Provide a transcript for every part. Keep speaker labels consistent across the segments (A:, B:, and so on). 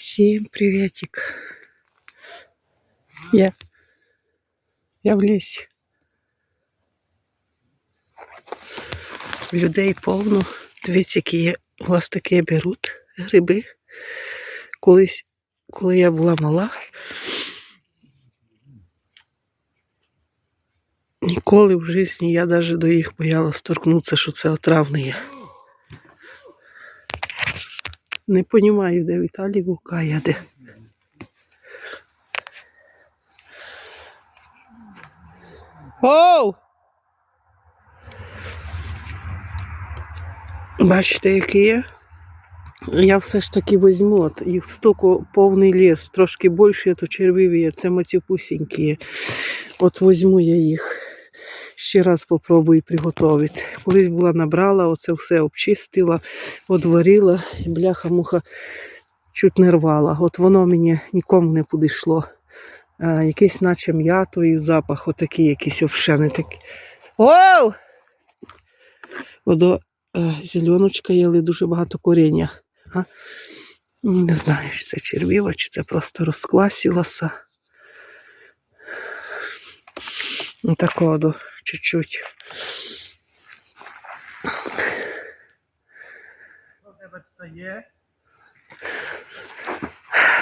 A: Всім приветик. Я, я в лісі. Людей повно. Дивіться, які вас такі беруть гриби. Колись, коли я була мала, ніколи в житті я навіть до їх боялась торкнутися, що це отравне є. Не розумію, де Віталій гукає, де. Оу! Бачите, які є? Я все ж таки візьму, от їх стільки повний ліс, трошки більше, то червиві, це матюпусінькі. є. От візьму я їх. Ще раз попробую приготувати. Колись була набрала, оце все обчистила, одварила, бляха-муха чуть не рвала. От воно мені нікому не підійшло. А, якийсь наче м'ятою запах, отакий якийсь не такий. Оу! Водо е, зеленочка є, але дуже багато коріння. А? Не знаю, чи це червіва, чи це просто розквасилося. Ну, такого чуть-чуть.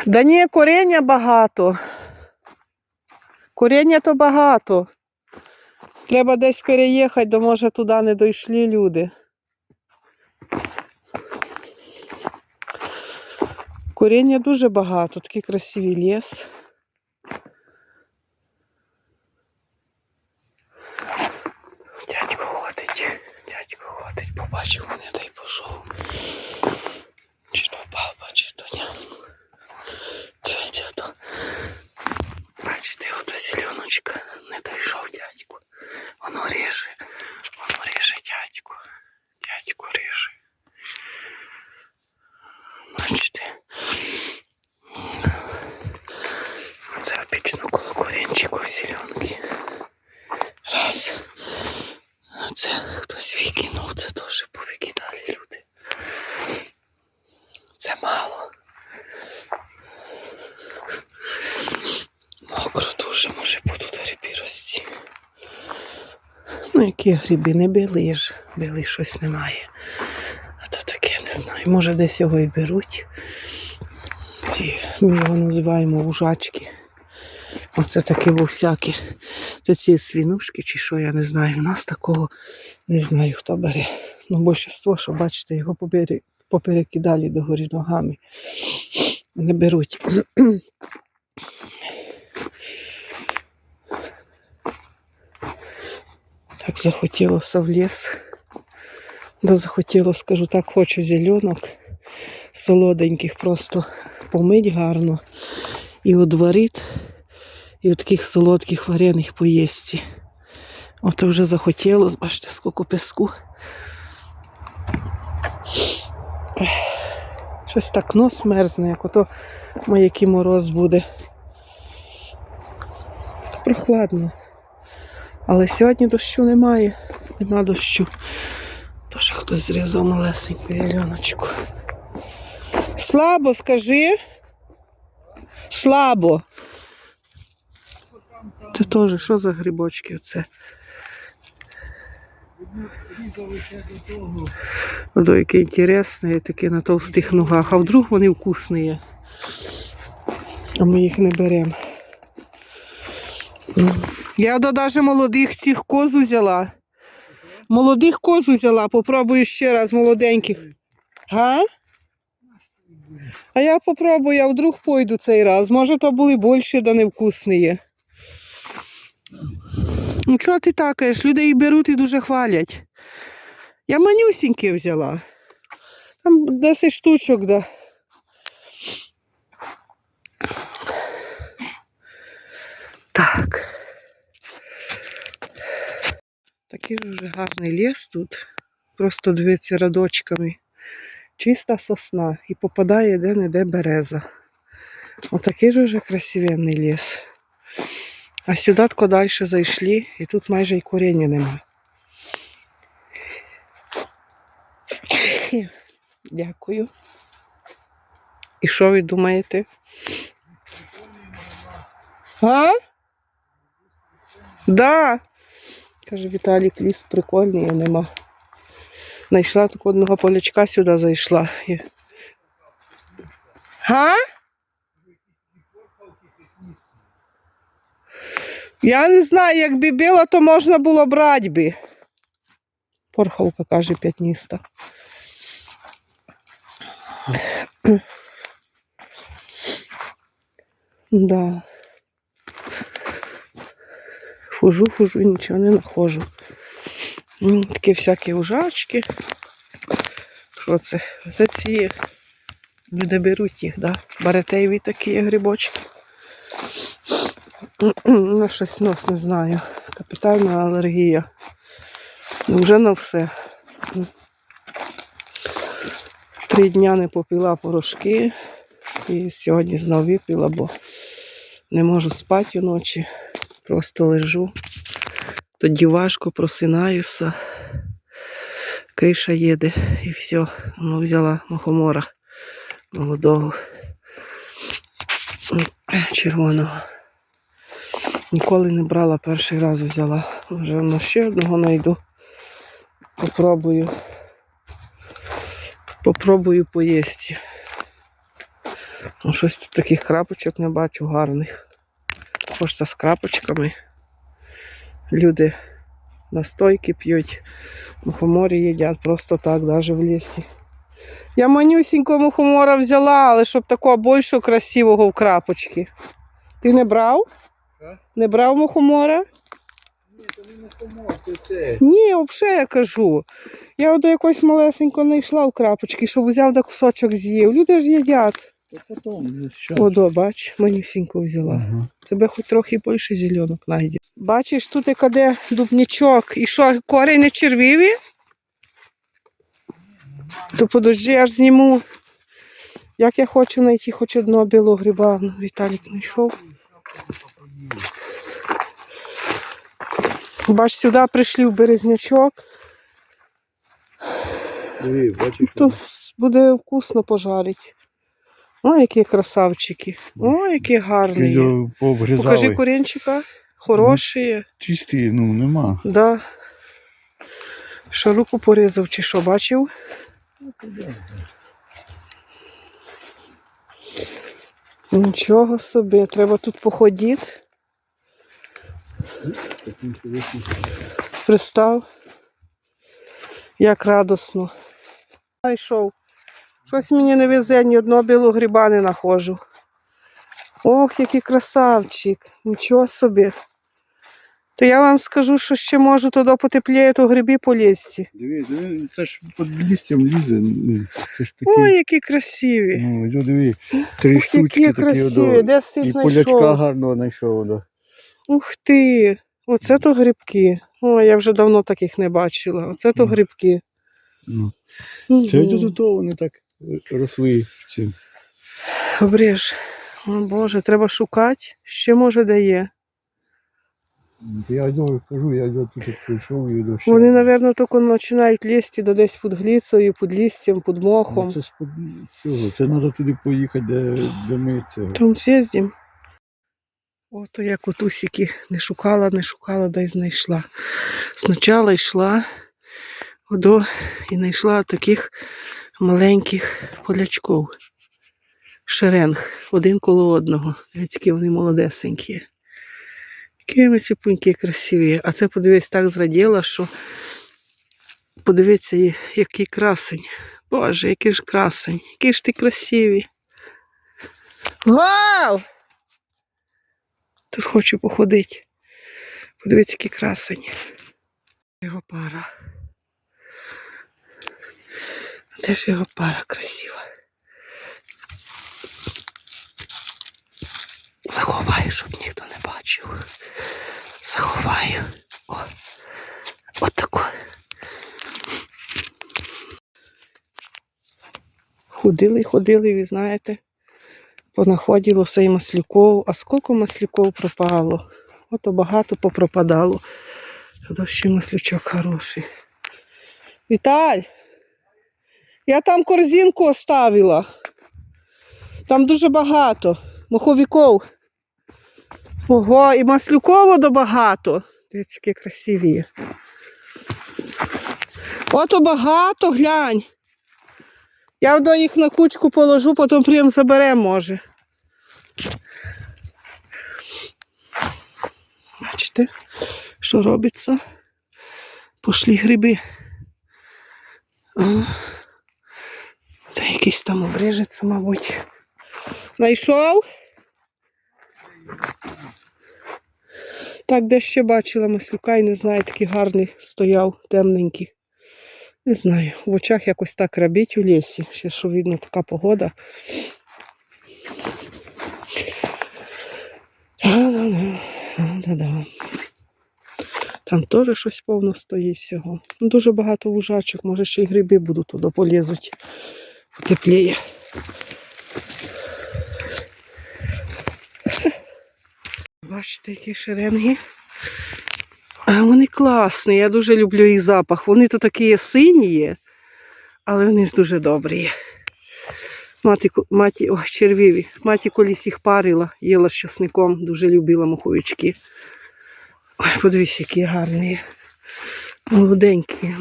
A: Да ні, коріння багато. Коріння то багато. Треба десь переїхати, бо може туди не дійшли люди. Коріння дуже багато, такий красивий ліс. Дядько ходить, дядько ходить, побачив мене та й пішов. Чи то папа, чи то ня. Дивіться, то. Бачите, ото зеленочка. Не дійшов дядько. Воно ріже. Воно ріже дядько. Дядько ріже. Бачите. Це опічно коло корінчику зеленки. Раз. Це хтось викинув, це теж повикидали люди. Це мало. Мокро дуже може будуть гриби рости. Ну, які гриби, не били ж, били щось немає. А то таке не знаю. Може десь його і беруть. Ці, ми його називаємо ужачки. Оце такі всякі. Це ці свінушки чи що, я не знаю. У нас такого не знаю, хто бере. Ну, більшість, що бачите, його поперекидали догорі ногами. Не беруть. Так захотілося в ліс. Да захотіло, скажу так, хочу зеленок солоденьких, просто помить гарно і одварити, і от таких солодких варених поїсти. От вже захотілося, бачите, скільки піску. Щось так нос мерзне, як ото який мороз буде. Прохладно. Але сьогодні дощу немає, нема дощу. Тож хтось зрізав малесеньку зеленочку. Слабо скажи. Слабо. Це теж що за грибочки оце? Ото яке інтересне, таке на товстих ногах. А вдруг вони вкусні. А ми їх не беремо. Я навіть молодих цих коз взяла. Молодих коз взяла, попробую ще раз молоденьких. Га? А я попробую, а вдруг пойду цей раз. Може, то були більші, да невкусні. Ну чого ти такаєш? Люди їх беруть і дуже хвалять. Я манюсінькі взяла. Там 10 штучок, да. Так. Такий вже гарний ліс тут. Просто дивиться радочками. Чиста сосна і попадає де-не-де береза. Отакий же вже красивенний ліс. А сюди тако далі зайшли, і тут майже й коріння нема. Дякую. І що ви думаєте? А? Да. Каже Віталік, ліс прикольний, а нема. Найшла так одного полячка сюди зайшла. І- Га? Я не знаю, якби біла, то можна було брати би. Порхавка каже п'ятніста. Да. Хожу, хожу, нічого не знаходжу. М, Такі всякі ужачки. Що це? Це ці люди беруть їх, да? Баретейві такі грибочки. Ну, щось нос не знаю. Капітальна алергія. Ну, Вже на все. Три дня не попила порошки. І сьогодні знов випила, бо не можу спати вночі. Просто лежу. Тоді важко просинаюся. Криша їде і все. Ну, взяла мухомора молодого червоного. Ніколи не брала, перший раз взяла. Вже на ще одного знайду. Попробую. Попробую поїсти. Ну, щось тут таких крапочок не бачу гарних. Хочеться з крапочками. Люди настойки п'ють, мухоморі їдять просто так, навіть в лісі. Я манюсінького мухомора взяла, але щоб такого більшого красивого в крапочки. Ти не брав? Не брав мухомора?
B: Ні, то не мухомор, це.
A: Ні, взагалі я кажу. Я от якось малесенько знайшла в крапочки, щоб взяв да кусочок з'їв. Люди ж їдять.
B: То потім, ну що.
A: Бач, манюсінько взяла.
B: Ага.
A: Тебе хоч трохи більше зеленок знайде. Бачиш, тут яке дубнячок. І що, корені не червиві? То подожди, аж зніму. Як я хочу знайти хоч одного білого гриба. Ну, Віталік знайшов. Бач, сюди прийшли в березнячок.
B: Диви, бачиш,
A: Тут буде вкусно пожарити. О, які красавчики. О, які гарні. є.
B: відео пообрізали.
A: Покажи курінчика. Хороші.
B: Чисті, ну нема.
A: Да. Що руку порізав чи що, бачив? Нічого собі, треба тут походити. Пристав. Як радосно. Знайшов. Щось мені не везе, ні одного білого гриба не знаходжу. Ох, який красавчик. Нічого собі. То я вам скажу, що ще можу туди потепліє, то гриби полізти.
B: Диви, диви, це ж під листям лізе. ну, Це ж такі.
A: Ой, які красиві.
B: Ну, диви, три
A: Ух,
B: штучки
A: які
B: такі
A: красиві.
B: одо.
A: Де ти
B: І
A: їх
B: полячка
A: знайшов?
B: гарного знайшов. Да.
A: Ух ти. Оце то грибки. Ой, я вже давно таких не бачила. Оце то грибки.
B: Ну. Це йде до того, вони так росли. Цим.
A: Обріж. О Боже, треба шукати. Ще може де є.
B: Я йду, кажу, я йду тут прийшов і йду ще.
A: Вони, напевно, тільки починають лізти до десь під гліцею, під лістям, під
B: Ну,
A: мохом.
B: Це ж под- цього, це треба туди поїхати, де, де ми це.
A: Там з'їздім. Ото я котусики не шукала, не шукала, да й знайшла. Спочатку йшла одо і знайшла таких маленьких полячків. Шеренг, один коло одного. Які вони молодесенькі. Які вони ціпунькі красиві. А це подивись, так зраділа, що подивіться, який красень. Боже, який ж красень, який ж ти красиві. Вау! Тут хочу походити. Подивіться, який красень. Його пара. Де ж його пара красива? Заховаю, щоб ніхто не бачив. Заховаю. О, от таку. Ходили, ходили, ви знаєте понаходилося і маслюков. А скільки маслюков пропало? Ото багато попропадало. Тоді ще маслючок хороший. Віталь! Я там корзинку оставила. Там дуже багато. Моховиков. Ого, і маслюково багато. Дивіться, які красиві. Ото багато, глянь. Я до їх на кучку положу, потім прям заберемо, може. Бачите, що робиться? Пошлі гриби. Це якийсь там обрежеться, мабуть. Найшов? Так, де ще бачила маслюка і не знаю, такий гарний стояв, темненький. Не знаю, в очах якось так рабіть у лісі. Ще що видно, така погода. Та-да-да. Там теж щось повно стоїть всього. Ну, Дуже багато вужачок, може ще й гриби будуть туди полізуть. Потепліє. Бачите, які шеренги. Вони класні, я дуже люблю їх запах. Вони то такі сині, але вони ж дуже добрі. Маті, маті, ой, червиві. Маті колись їх парила, їла з часником, дуже любила муховички. Ой, подивись, які гарні. Молоденькі.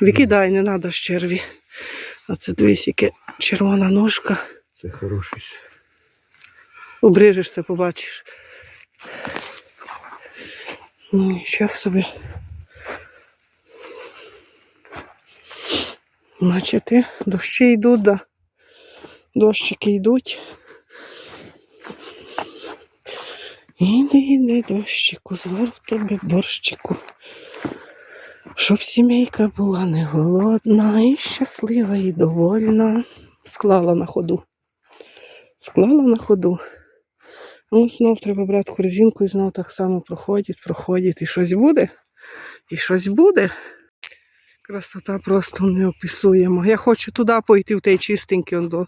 A: Викидай, не треба з черві. А це дивись, яке червона ножка.
B: Це хороший.
A: Обрежешся, побачиш. Ну, зараз собі. Бачите, дощі йдуть, да. Дощики йдуть. Іди, іди, дощику, звару тобі борщику. Щоб сімейка була не голодна і щаслива і довольна. Склала на ходу. Склала на ходу. Ну, знов треба брати корзинку і знов так само проходить, проходить. І щось буде. І щось буде. Красота просто неописуємо. Я хочу туди пойти, в той чистенький он до.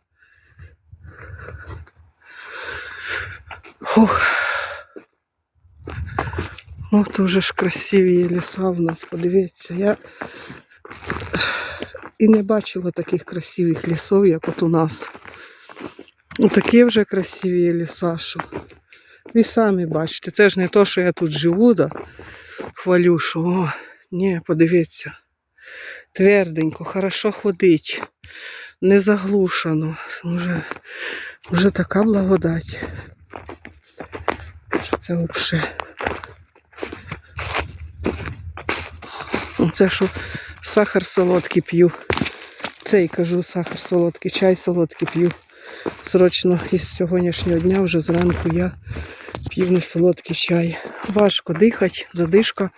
A: Фух. От уже ж красиві ліса в нас, подивіться. Я і не бачила таких красивих лісів, як от у нас. Ну, Такі вже красиві ліса, що ви самі бачите. Це ж не то, що я тут живу, да, хвалю, що о, ні, подивіться. Тверденько, хорошо ходить, не заглушено. Вже, вже така благодать. Що це взагалі. Це що сахар солодкий п'ю. Цей кажу, сахар солодкий, чай солодкий п'ю. Срочно із сьогоднішнього дня вже зранку я п'ю чай. Важко дихати, задишка.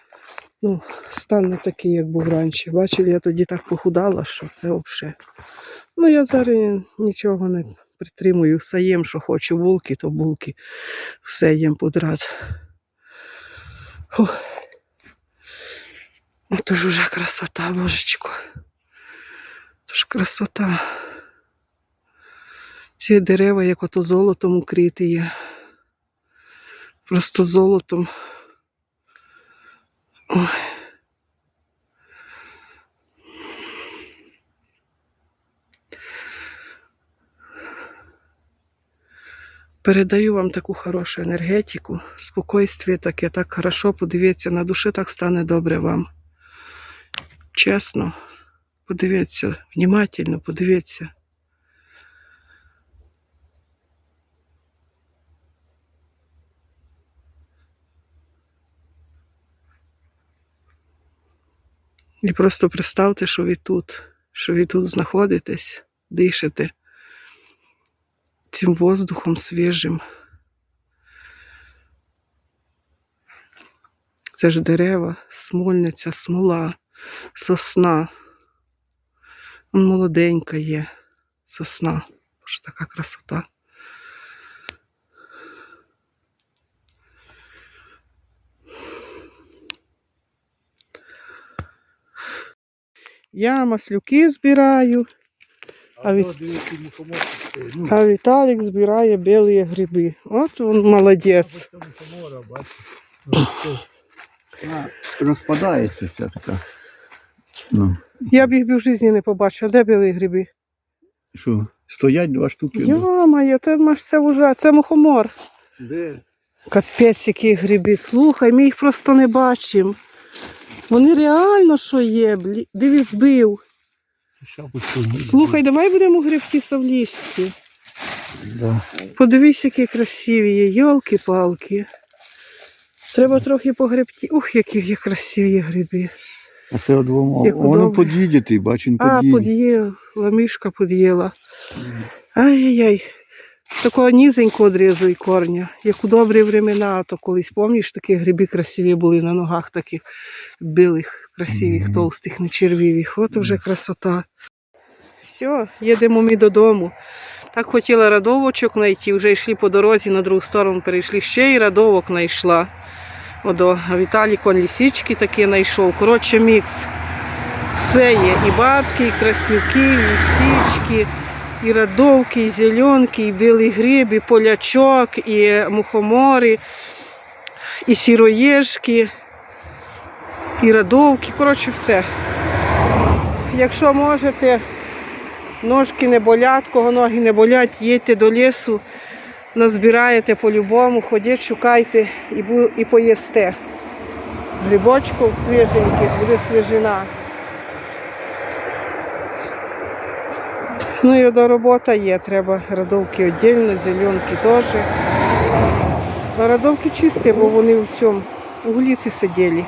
A: Ну, стан не такий, як був раніше. Бачили, я тоді так похудала, що це взагалі. Ну, я зараз нічого не притримую. Все їм, що хочу. Булки, то булки. Все їм подряд. Ото ж уже красота, божечко. То ж красота. Ці дерева, як ото золотом укриті є. Просто золотом. Ой. Передаю вам таку хорошу енергетику, спокойствие таке, так хорошо, подивіться, на душі так стане добре вам. Чесно, подивіться, внимательно подивіться. І просто представте, що ви тут, що ви тут знаходитесь, дишите цим воздухом свіжим. Це ж дерева, смольниця, смола, сосна. Молоденька є сосна. Боже, така красота. Я маслюки збираю, А
B: А
A: від-
B: то дивіться, мухомор. Ну,
A: а Віталік збирає білі гриби. От він молодець.
B: Ну, розпадається вся така. Ну,
A: Я б їх би в житті не побачила. Де білі гриби?
B: Що, стоять два штуки?
A: Йо-моє, ти маш це вже, це мухомор.
B: Де?
A: Капець, які гриби. Слухай, ми їх просто не бачимо. Вони реально що є, блі. Дивись, збив. Слухай, давай будемо грибтися в лісці.
B: Да.
A: Подивись, які красиві є, йолки-палки. Треба трохи погребти. Ух, які є красиві гриби.
B: А це двома. Воно под'їде ти, бач, він
A: А,
B: под'їде.
A: под'їла, мишка под'їла. Ай-яй-яй. Такого нізенько одрізуй корня. Як у добрі времена, то колись, пам'ятаєш, такі гриби красиві були на ногах таких білих, красивих, толстих, не червивих. От вже красота. Все, їдемо ми додому. Так хотіла радовочок знайти, вже йшли по дорозі на другу сторону, перейшли ще й радовок знайшла. Одо, а Віталій кон лісічки такі знайшов. Коротше, мікс. Все є. І бабки, і краснюки, і лісічки, і радовки, і зеленки, і білий гриб, і полячок, і мухомори, і сіроєжки, і радовки. Коротше, все. Якщо можете, ножки не болять, кого ноги не болять, їдьте до лісу, назбираєте по-любому, ходіть, шукайте і, і поїсте. Грибочків свіженьких, буде свіжина. Ну і до робота є, треба радовки віддільно, зеленки теж. Радовки чисті, бо вони в цьому вулиці сиділи.